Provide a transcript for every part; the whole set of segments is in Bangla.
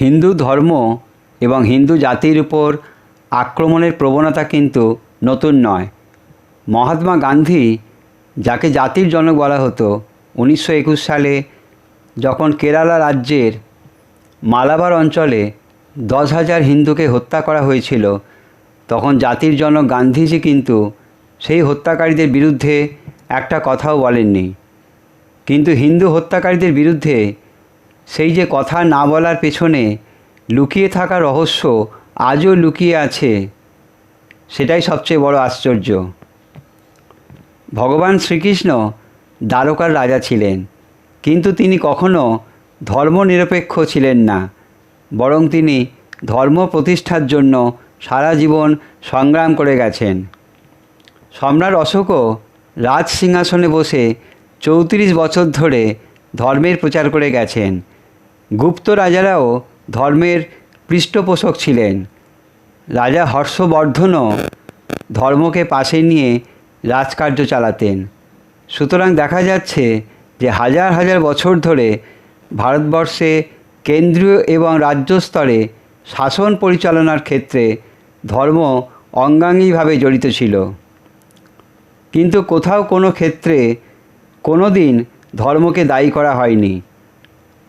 হিন্দু ধর্ম এবং হিন্দু জাতির উপর আক্রমণের প্রবণতা কিন্তু নতুন নয়। মহাত্মা গান্ধী যাকে জাতির জনক বলা হতো, উনিশশো একুশ সালে যখন কেরালা রাজ্যের মালাবার অঞ্চলে দশ হাজার হিন্দুকে হত্যা করা হয়েছিল, তখন জাতির জনক গান্ধীজি কিন্তু সেই হত্যাকারীদের বিরুদ্ধে একটা কথাও বলেননি। কিন্তু হিন্দু হত্যাকারীদের বিরুদ্ধে সেই যে কথা না বলার পেছনে লুকিয়ে থাকা রহস্য আজও লুকিয়ে আছে, সেটাই সবচেয়ে বড় আশ্চর্য। ভগবান শ্রীকৃষ্ণ দ্বারকার রাজা ছিলেন, কিন্তু তিনি কখনো ধর্মনিরপেক্ষ ছিলেন না, বরং তিনি ধর্ম প্রতিষ্ঠার জন্য সারা জীবন সংগ্রাম করে গেছেন। সম্রাট অশোকও রাজ সিংহাসনে বসে চৌত্রিশ বছর ধরে ধর্মের প্রচার করে গেছেন গুপ্ত রাজারাও ধর্মের পৃষ্ঠপোষক ছিলেন। রাজা হর্ষবর্ধনও ধর্মকে পাশে নিয়ে রাজকার্য চালাতেন। সুতরাং দেখা যাচ্ছে যে হাজার হাজার বছর ধরে ভারতবর্ষে কেন্দ্রীয় এবং রাজ্য স্তরে শাসন পরিচালনার ক্ষেত্রে ধর্ম অঙ্গাঙ্গিভাবে জড়িত ছিল। কিন্তু কোথাও কোনো ক্ষেত্রে কোনো দিন ধর্মকে দায়ী করা হয়নি।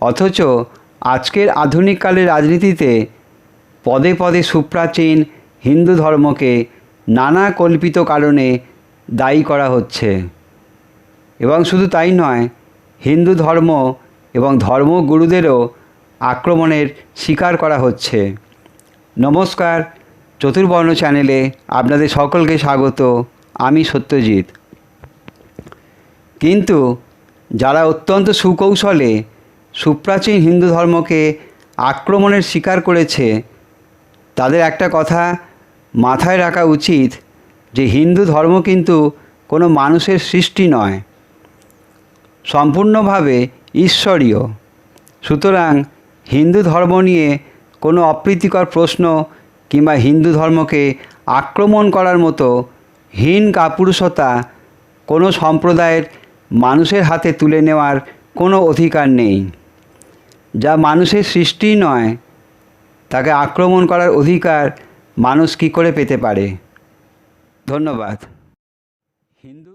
অথচ আজকের আধুনিককালের রাজনীতিতে পদে পদে সুপ্রাচীন হিন্দু ধর্মকে নানা কল্পিত কারণে দায়ী করা হচ্ছে। এবং শুধু তাই নয়, হিন্দু ধর্ম এবং ধর্মগুরুদেরও আক্রমণের শিকার করা হচ্ছে। নমস্কার, চতুর্বর্ণ চ্যানেলে আপনাদের সকলকে স্বাগত, আমি সত্যজিৎ। কিন্তু যারা অত্যন্ত সুকৌশলে সুপ্রাচীন হিন্দু ধর্মকে আক্রমণের শিকার করেছে, তাদের একটা কথা মাথায় রাখা উচিত যে হিন্দু ধর্ম কিন্তু কোনো মানুষের সৃষ্টি নয়, সম্পূর্ণভাবে ঈশ্বরীয়। সুতরাং হিন্দু ধর্ম নিয়ে কোনো অপ্রীতিকর প্রশ্ন কিংবা হিন্দু ধর্মকে আক্রমণ করার মতো হীন কাপুরুষতা কোনো সম্প্রদায়ের মানুষের হাতে তুলে নেওয়ার কোনো অধিকার নেই। যা মানুষের সৃষ্টি নয়, তাকে আক্রমণ করার অধিকার মানুষ কি করে পেতে পারে? ধন্যবাদ। হিন্দু